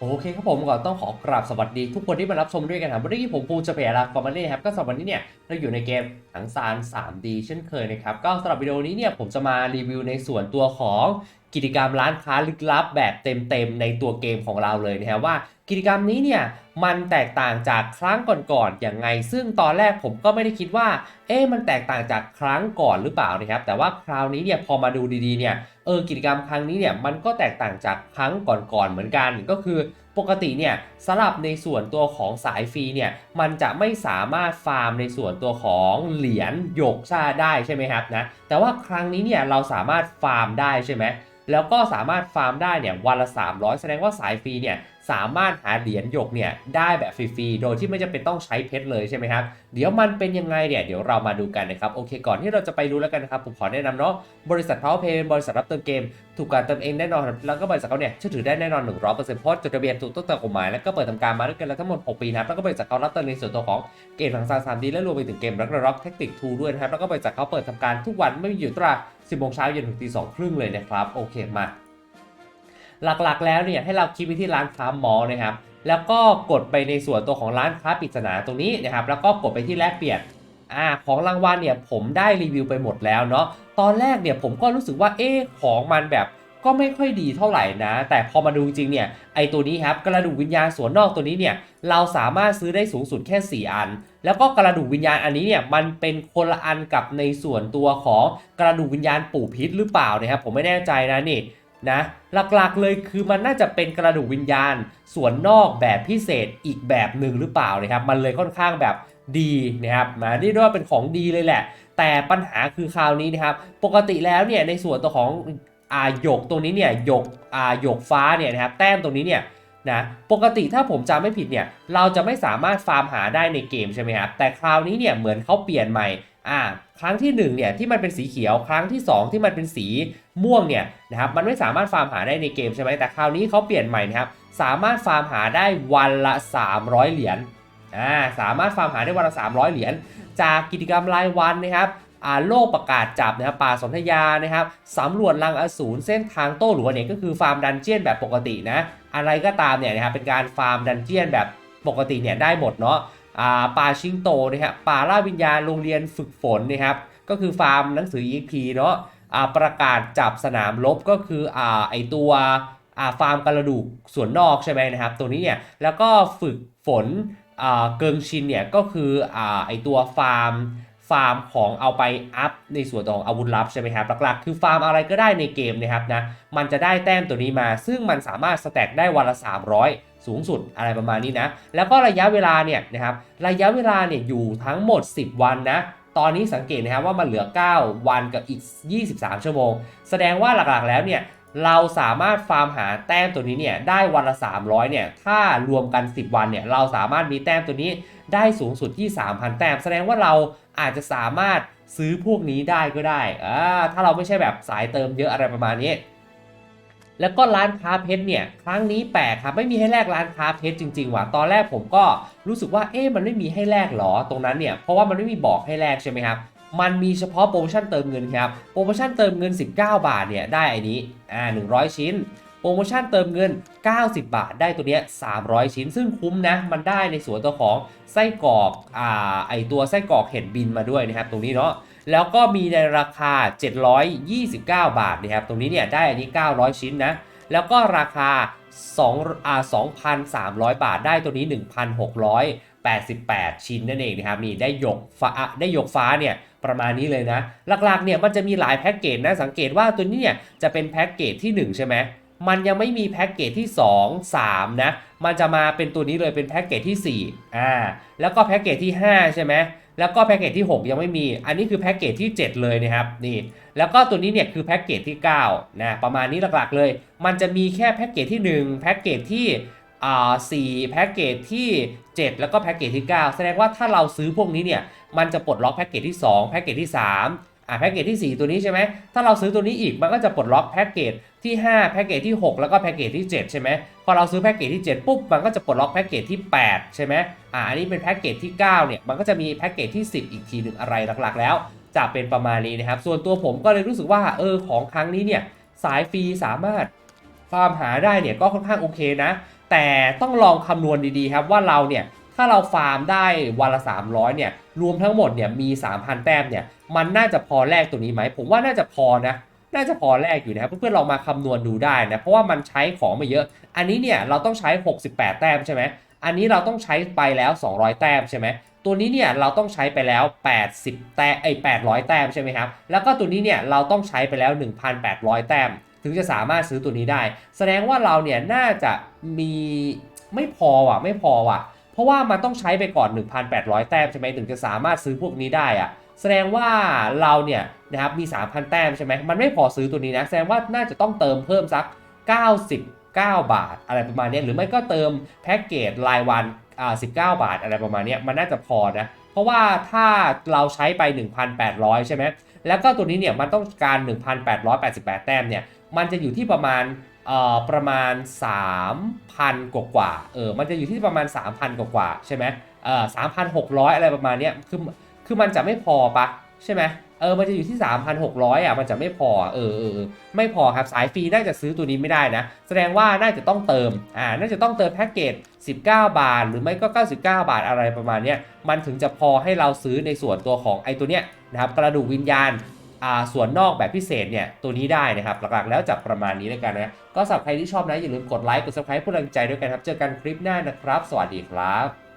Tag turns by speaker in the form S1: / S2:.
S1: โอเคครับผมก่อนต้องขอกราบสวัสดีทุกคนที่มารับชมด้วยกันครับวันนี้ผมภูจะเปียรักกอมาเล่ครับก็สำหรับวันนี้เนี่ยเราอยู่ในเกมถังซาน 3D เช่นเคยนะครับก็สำหรับวิดีโอนี้เนี่ยผมจะมารีวิวในส่วนตัวของกิจกรรมร้านค้าลึกลับแบบเต็มๆในตัวเกมของเราเลยนะครับว่า กิจกรรมนี้เนี่ยมันแตกต่างจากครั้งก่อนๆอย่างไง ซึ่งตอนแรกผมก็ไม่ได้คิดว่า เอ๊ะมันแตกต่างจากครั้งก่อนหรือเปล่านะครับ แต่ว่าคราวนี้เนี่ยพอมาดูดีๆเนี่ยเออกิจกรรมครั้งนี้เนี่ยมันก็แตกต่างจากครั้งก่อนๆเหมือนกันก็คือปกติเนี่ยสลับในส่วนตัวของสายฟรีเนี่ยมันจะไม่สามารถฟาร์มในส่วนตัวของเหรียญหยกชาได้ใช่ไหมครับนะแต่ว่าครั้งนี้เนี่ยเราสามารถฟาร์มได้ใช่ไหมแล้วก็สามารถฟาร์มได้เนี่ยวันละ 300 แสดงว่าสายฟรีเนี่ย สามารถหาเหรียญหยกเนี่ยได้แบบฟรีๆ โดยที่ไม่จำเป็นต้องใช้เพชรเลยใช่ไหมครับ เดี๋ยวมันเป็นยังไงเนี่ยเดี๋ยวเรามาดูกันนะครับ โอเค ก่อนที่เราจะไปดูแล้วกันนะครับ ผมขอแนะนำเนาะบริษัท Powerpay เป็นบริษัทรับเติมเกม ถูกการเติมเองแน่นอน แล้วก็บริษัทเขาเนี่ยเชื่อถือได้แน่นอน 100%เพราะจดทะเบียนถูกต้องตามกฎหมาย แล้วก็เปิดทำการมาด้วยกันแล้วทั้งหมด 6 ปีนะแล้วก็บริษัทเขารับเติมในส่วนตัวของเกมทางซานสามดีและรวมไปถึงเกมรักร็อกแท็กติกทูด้วยนะครับแล้วก็บริษัทเขาเปิดทำการทุกวันไม่มีหยุดตรา10โมงเช้าเย็นถึงตีสองครึ่งเลยนะครับโอเคมา หลักๆ แล้วเนี่ยให้เราคลิกไปที่ร้านค้ามอลนะครับ แล้วก็กดไปในส่วนตัวของร้านค้าปริศนาตรงนี้นะครับ แล้วก็กดไปที่แลกเปลี่ยนอ่าของรางวัลเนี่ยผมได้รีวิวไปหมดแล้วเนาะ ตอนแรกเนี่ยผมก็รู้สึกว่าเอ๊ของมันแบบก็ไม่ค่อยดีเท่าไหร่นะ แต่พอมาดูจริงเนี่ยไอตัวนี้ครับกระดูกวิญญาณส่วนนอกตัวนี้เนี่ยเราสามารถซื้อได้สูงสุดแค่ 4 อัน แล้วก็กระดูกวิญญาณอันนี้เนี่ยมันเป็นคนละอันกับในส่วนตัวของกระดูกวิญญาณปู่พิษหรือเปล่านะครับผมไม่แน่ใจนะนี่ นะหลักๆเลยคือมันน่าจะเป็นกระดูกวิญญาณ ส่วนนอกแบบพิเศษอีกแบบหนึ่งหรือเปล่านะครับ มันเลยค่อนข้างแบบดีนะครับมาเรียกได้ว่าเป็นของดีเลยแหละ แต่ปัญหาคือคราวนี้นะครับ ปกติแล้วเนี่ยในส่วนตัวของอาหยกตรงนี้เนี่ยหยกอาหยกฟ้าเนี่ยนะครับแต้มตรงนี้เนี่ยนะปกติถ้าผมจำไม่ผิดเนี่ยเราจะไม่สามารถฟาร์มหาได้ในเกมใช่ไหมครับแต่คราวนี้เนี่ยเหมือนเขาเปลี่ยนใหม่อ่าครั้งที่1เนี่ยที่มันเป็นสีเขียวครั้งที่ 2 ที่มันเป็นสีม่วงเนี่ยนะครับมันไม่สามารถฟาร์มหาได้ในเกมใช่ไหมแต่คราวนี้เขาเปลี่ยนใหม่นะครับสามารถฟาร์มหาได้วันละ 300 เหรียญอ่าสามารถฟาร์มหาได้วันละ 300 เหรียญจากกิจกรรมรายวันนะครับอ่าโลกประกาศจับนะครับป่าสนธยานะครับสำรวจลังอสูรเส้นทางโต้หลวงเนี่ยก็คือฟาร์มดันเจียนแบบปกตินะอะไรก็ตามเนี่ยนะครับเป็นการฟาร์มดันเจียนแบบปกติเนี่ยได้หมดเนาะ ป่าชิงโตนะครับป่าล่าวิญญาณโรงเรียนฝึกฝนนะครับก็คือฟาร์มหนังสือ EP เนาะประกาศจับสนามรบก็คืออไอตัวฟาร์มกระดูกส่วนนอกใช่ไหมนะครับ ตัวนี้เนี่ยแล้วก็ฝึกฝนเกิงชินเนี่ยก็คืออไอตัวฟาร์มฟาร์มของเอาไปอัพในส่วนของอาวุธลับใช่ไหมครับหลักๆ คือฟาร์มอะไรก็ได้ในเกมนะครับนะมันจะได้แต้มตัวนี้มา ซึ่งมันสามารถสแต็กได้วันละ 300 สูงสุดอะไรประมาณนี้นะ แล้วก็ระยะเวลาเนี่ยนะครับระยะเวลาเนี่ยอยู่ทั้งหมด 10 วันนะตอนนี้สังเกตนะครับว่ามันเหลือ 9 วันกับอีก 23 ชั่วโมง แสดงว่าหลักๆแล้วเนี่ยเราสามารถฟาร์มหาแต้มตัวนี้เนี่ยได้วันละ 300เนี่ยถ้ารวมกัน 10 วันเนี่ยเราสามารถมีแต้มตัวนี้ได้สูงสุดที่ 3,000 แต้ม แสดงว่าเราอาจจะสามารถซื้อพวกนี้ได้ก็ได้อ่าถ้าเราไม่ใช่แบบสายเติมเยอะอะไรประมาณนี้ แล้วก็ร้านค้าเพชรเนี่ยครั้งนี้แปลกครับไม่มีให้แลกร้านค้าเพชรจริงๆว่ะตอนแรกผมก็รู้สึกว่าเอ๊ะมันไม่มีให้แลกหรอตรงนั้นเนี่ยเพราะว่ามันไม่มีบอกให้แลกใช่ไหมครับมันมีเฉพาะโปรโมชั่นเติมเงินครับโปรโมชั่นเติมเงิน 19 บาทเนี่ยได้ไอ้นี้อ่า100 ชิ้นโปรโมชั่นเติมเงิน 90 บาท ได้ตัวเนี้ย 300 ชิ้น ซึ่งคุ้มนะ มันได้ในส่วนตัวของไส้กรอก อ่า ไอตัวไส้กรอกเห็ดบินมาด้วยนะครับ ตรงนี้เนาะ แล้วก็มีในราคา 729 บาทนะครับ ตรงนี้เนี่ยได้อันนี้ 900 ชิ้นนะ แล้วก็ราคา2อ่า2,300 บาทได้ตัวนี้ 1,688 ชิ้นนั่นเองนะครับ นี่ได้หยกฟ้าได้หยกฟ้าเนี่ยประมาณนี้เลยนะ หลักๆเนี่ยมันจะมีหลายแพ็กเกจนะ สังเกตว่าตัวนี้เนี่ยจะเป็นแพ็กเกจที่ 1 ใช่ไหมมันยังไม่มีแพ็กเกจที่ 2 3 นะ มันจะมาเป็นตัวนี้เลยเป็นแพ็กเกจที่4อ่าแล้วก็แพ็กเกจที่ 5 ใช่ไหม แล้วก็แพ็กเกจที่ 6 ยังไม่มี อันนี้คือแพ็กเกจที่ 7 เลยนะครับนี่แล้วก็ตัวนี้เนี่ยคือแพ็กเกจที่9นะประมาณนี้หลักๆเลย มันจะมีแค่แพ็กเกจที่ 1 แพ็กเกจที่อ่าสี่แพ็กเกจที่ 7 แล้วก็แพ็กเกจที่ 9 แสดงว่าถ้าเราซื้อพวกนี้เนี่ยมันจะปลดล็อกแพ็กเกจที่ 2 แพ็กเกจที่ 3 อ่าแพ็กเกจที่ 4 ตัวนี้ใช่ไหมถ้าเราซื้อตัวนี้อีกมันก็จะปลดล็อกแพ็กเกจที่ 5 แพ็กเกจที่ 6 แล้วก็แพ็กเกจที่ 7 ใช่ไหมพอเราซื้อแพ็กเกจที่ 7 ปุ๊บมันก็จะปลดล็อกแพ็กเกจที่ 8 ใช่ไหมอ่าอันนี้เป็นแพ็กเกจที่ 9 เนี่ยมันก็จะมีแพ็กเกจที่ 10 อีกทีหนึ่งอะไรหลักๆ แล้ว จะเป็นประมาณนี้นะครับ ส่วนตัวผมก็เลยรู้สึกว่าเออของครั้งนี้เนี่ยสายฟรีสามารถฟาร์มหาได้เนี่ยก็ค่อนข้างโอเคนะ แต่ต้องลองคำนวณดีๆครับว่าเราเนี่ย ถ้าเราฟาร์มได้วันละ 300 เนี่ย รวมทั้งหมดเนี่ยมี 3,000 แต้มเนี่ย มันน่าจะพอแลกตัวนี้ไหม ผมว่าน่าจะพอนะ น่าจะพอแลกอยู่นะครับ เพื่อนๆลองมาคำนวณดูได้นะ เพราะว่ามันใช้ของมาเยอะ อันนี้เนี่ยเราต้องใช้ 68 แต้มใช่ไหม อันนี้เราต้องใช้ไปแล้ว 200 แต้มใช่ไหม ตัวนี้เนี่ยเราต้องใช้ไปแล้ว 80 แต้มไอ้800 แต้มใช่ไหมครับ แล้วก็ตัวนี้เนี่ยเราต้องใช้ไปแล้ว 1,800 แต้ม ถึงจะสามารถซื้อตัวนี้ได้ แสดงว่าเราเนี่ยน่าจะมีไม่พอว่ะ ไม่พอว่ะ ราะว่ามันต้องใช้ไปก่อน 1,800 แต้มใช่ไหมถึงจะสามารถซื้อพวกนี้ได้อะแสดงว่าเราเนี่ยนะครับมี 3,000 แต้มใช่ไหมมันไม่พอซื้อตัวนี้นะแสดงว่าน่าจะต้องเติมเพิ่มสัก 99 บาท อะไรประมาณนี้หรือไม่ก็เติมแพ็กเกจรายวันอ่า19 บาทอะไรประมาณนี้มันน่าจะพอนะเพราะว่าถ้าเราใช้ไป 1,800 ใช่ไหมแล้วก็ตัวนี้เนี่ยมันต้องการ 1,888 แต้มเนี่ยมันจะอยู่ที่ประมาณ ประมาณ 3,000 กว่ากว่าเออมันจะอยู่ที่ประมาณ 3,000 กว่ากว่าใช่ไหมเออ3,600อยอะไรประมาณเนี้ยคือคือมันจะไม่พอปะใช่ไหมเออมันจะอยู่ที่ 3,600อะมันจะไม่พอเออเออไม่พอครับสายฟรีน่าจะซื้อตัวนี้ไม่ได้นะ แสดงว่าน่าจะต้องเติมอ่าน่าจะต้องเติมแพ็กเกจ19 บาท หรือไม่ก็ 99 บาทอะไรประมาณเนี้ยมันถึงจะพอให้เราซื้อในส่วนตัวของไอ้ตัวเนี้ยนะครับกระดูกวิญญาณ ส่วนนอกแบบพิเศษเนี่ยตัวนี้ได้นะครับ หลักๆแล้วจับประมาณนี้แล้วกันนะ ก็สำหรับใครที่ชอบนะอย่าลืมกดไลค์กดซับสไครป์เพื่อเป็นกำลังใจด้วยกันครับ เจอกันคลิปหน้านะครับ สวัสดีครับ